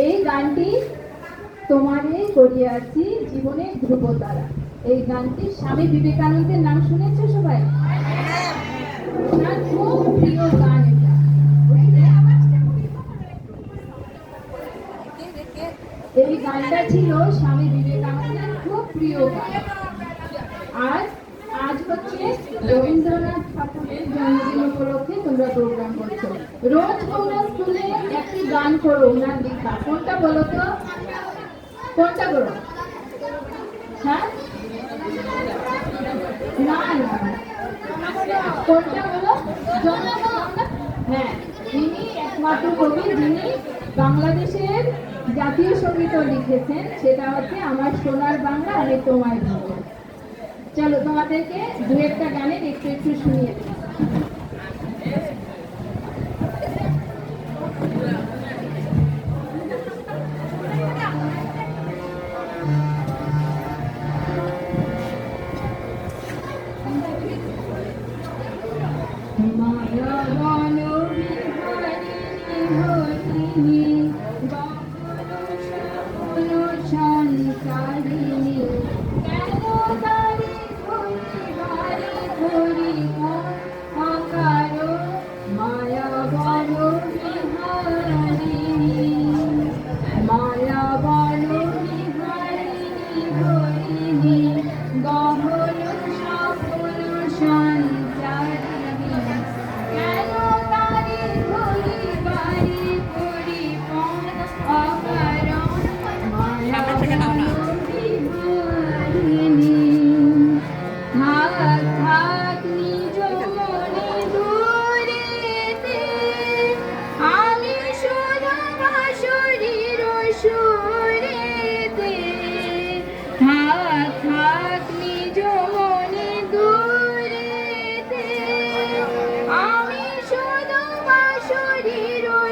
এই গানটি তোমারে করিয়াছি জীবনের ধ্রুবতারা। এই গানটি স্বামী বিবেকানন্দের নাম শুনেছো সবাই? খুব প্রিয় গান এই গানটা ছিল স্বামী আর আজ হচ্ছে রবীন্দ্রনাথ ঠাকুরের প্রোগ্রাম রোজ গান করো কোনটা বলো তো? হ্যাঁ? না হ্যাঁ ইনি একমাত্র বাংলাদেশের জাতীয় সংগীত লিখেছেন, সেটা হচ্ছে আমার সোনার বাংলা আমি তোমায় ভাবো চলো তোমাদেরকে দু একটা গানের একটু একটু শুনিয়ে দিই। মায়া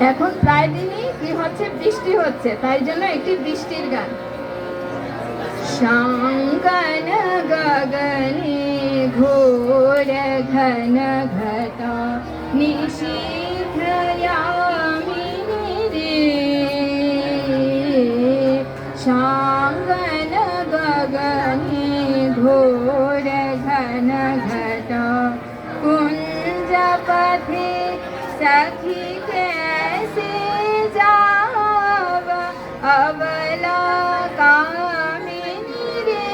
এখন প্রায় দিনই কি হচ্ছে? বৃষ্টি হচ্ছে। তাই জন্য একটি বৃষ্টির গান। শঙ্কন গগনে ঘোর ঘন ঘট। নিশিধয়ামি রে শাঙ্কন গগনে ঘোর ঘন ঘট। কুঞ্জপথে সখী কে कैसे जाव अबला कामिनी रे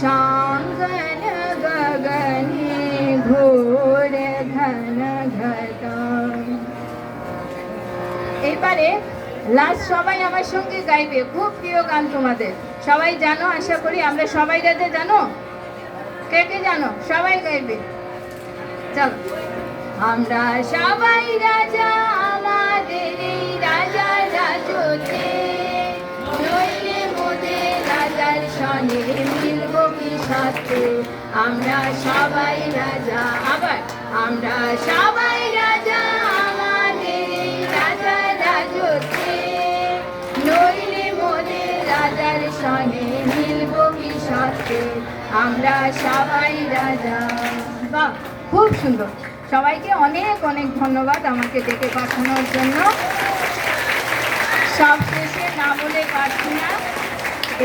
शांगन गगने घोर घन घट এবারে লাস্ট সবাই আমার সঙ্গে গাইবে খুব প্রিয় গান তোমাদের সবাই জানো আশা করি আমরা সবাই রাজা জানো কে কে জানো সবাই গাইবে চলো আমরা সবাই রাজা আমাদের এই রাজা রাজতে নইলে মোদের রাজার সনে মিলব কি সাথে আমরা সবাই রাজা, আবার আমরা সবাই রাজা আমাদের এই রাজা রাজতে নইলে মোদের রাজার সনে মিলব কি সাথে আমরা সবাই রাজা, বাহ, খুব সুন্দর। সবাইকে অনেক অনেক ধন্যবাদ আমাকে ডেকে পাঠানোর জন্য। সব শেষে না বলে পারছি না,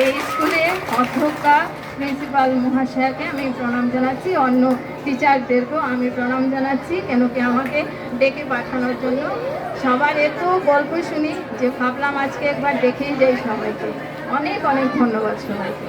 এই স্কুলের অধ্যক্ষা, প্রিন্সিপাল মহাশয়াকে আমি প্রণাম জানাচ্ছি, অন্য টিচারদেরকেও আমি প্রণাম জানাচ্ছি কেন কি আমাকে ডেকে পাঠানোর জন্য। সবার এত গল্প শুনি যে ভাবলাম আজকে একবার দেখেই যাই সবাইকে। অনেক অনেক ধন্যবাদ সবাইকে।